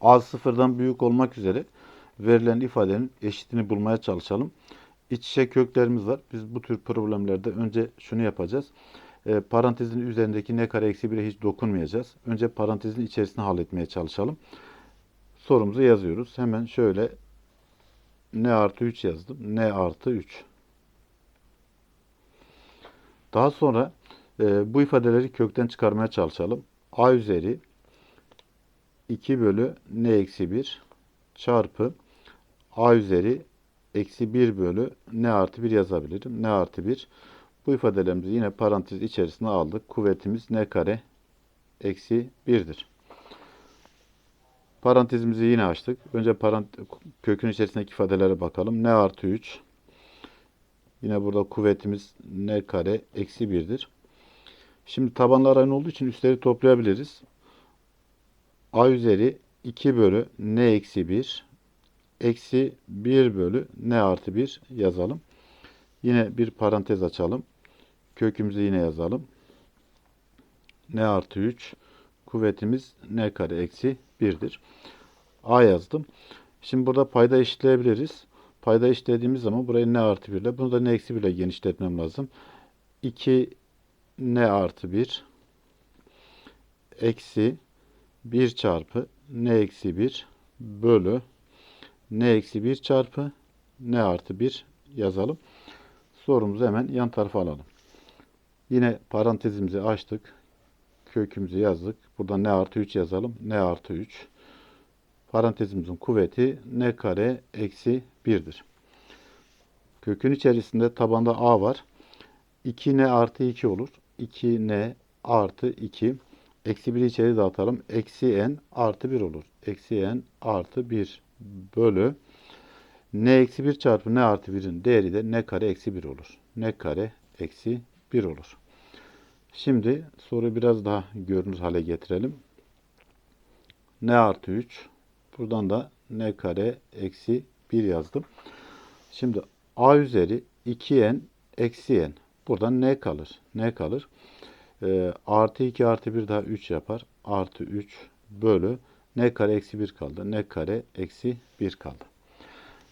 a sıfırdan büyük olmak üzere verilen ifadenin eşitini bulmaya çalışalım. İç içe köklerimiz var. Biz bu tür problemlerde önce şunu yapacağız. E, parantezin üzerindeki n kare eksi 1'e hiç dokunmayacağız. Önce parantezin içerisine halletmeye çalışalım. Sorumuzu yazıyoruz. Hemen şöyle n artı 3 yazdım. n artı 3. Daha sonra e, bu ifadeleri kökten çıkarmaya çalışalım. a üzeri 2 bölü n eksi 1 çarpı a üzeri eksi 1 bölü n artı 1 yazabilirim. n artı 1. Bu ifadelerimizi yine parantez içerisine aldık. Kuvvetimiz n kare eksi 1'dir. Parantezimizi yine açtık. Önce parant kökün içerisindeki ifadelere bakalım. n artı 3. Yine burada kuvvetimiz n kare eksi 1'dir. Şimdi tabanlar aynı olduğu için üstleri toplayabiliriz. A üzeri 2 bölü n eksi 1 eksi 1 bölü n artı 1 yazalım. Yine bir parantez açalım. Kökümüzü yine yazalım. n artı 3 kuvvetimiz n kare eksi 1'dir. a yazdım. Şimdi burada payda eşitleyebiliriz. Payda eşitlediğimiz zaman burayı n artı 1 ile bunu da n eksi 1 ile genişletmem lazım. 2 n artı 1 eksi 1 çarpı n eksi 1 bölü n eksi 1 çarpı n artı 1 yazalım. Sorumuzu hemen yan tarafa alalım. Yine parantezimizi açtık. Kökümüzü yazdık. Burada n artı 3 yazalım. n artı 3. Parantezimizin kuvveti n kare eksi 1'dir. Kökün içerisinde tabanda a var. 2n artı 2 olur. 2n artı 2. Eksi 1'i içeri dağıtalım. Eksi n artı 1 olur. Eksi n artı 1 bölü n eksi 1 çarpı n artı 1'in değeri de n kare eksi 1 olur. n kare eksi 1 olur. Şimdi soruyu biraz daha görünür hale getirelim. n artı 3 buradan da n kare eksi 1 yazdım. Şimdi a üzeri 2n eksi n. Buradan n kalır. n kalır. E, artı 2 artı 1 daha 3 yapar. Artı 3 bölü n kare eksi 1 kaldı. n kare eksi 1 kaldı.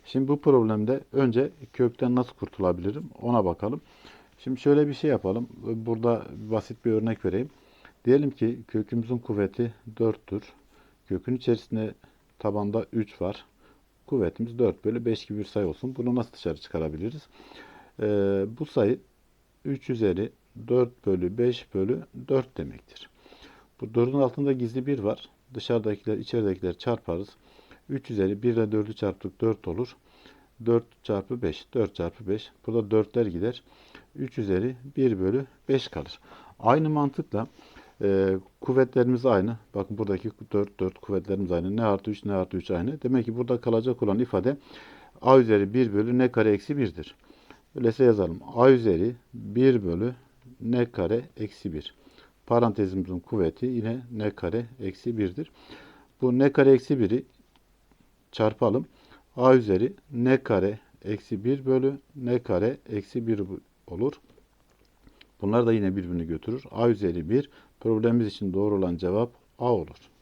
Şimdi bu problemde önce kökten nasıl kurtulabilirim ona bakalım. Şimdi şöyle bir şey yapalım. Burada basit bir örnek vereyim. Diyelim ki kökümüzün kuvveti 4'tür. Kökün içerisinde tabanda 3 var. Kuvvetimiz 4 bölü 5 gibi bir sayı olsun. Bunu nasıl dışarı çıkarabiliriz? Ee, bu sayı 3 üzeri 4 bölü 5 bölü 4 demektir. Bu 4'ün altında gizli 1 var. Dışarıdakiler içeridekiler çarparız. 3 üzeri 1 ile 4'ü çarptık 4 olur. 4 çarpı 5. 4 çarpı 5. Burada 4'ler gider. 3 üzeri 1 bölü 5 kalır. Aynı mantıkla e, kuvvetlerimiz aynı. Bakın buradaki 4 4 kuvvetlerimiz aynı. Ne artı 3 ne artı 3 aynı. Demek ki burada kalacak olan ifade a üzeri 1 bölü n kare eksi 1'dir. Öyleyse yazalım. a üzeri 1 bölü n kare eksi 1. Parantezimizin kuvveti yine n kare eksi 1'dir. Bu n kare eksi 1'i çarpalım. a üzeri n kare eksi 1 bölü n kare eksi 1 olur. Bunlar da yine birbirini götürür. a üzeri 1 problemimiz için doğru olan cevap a olur.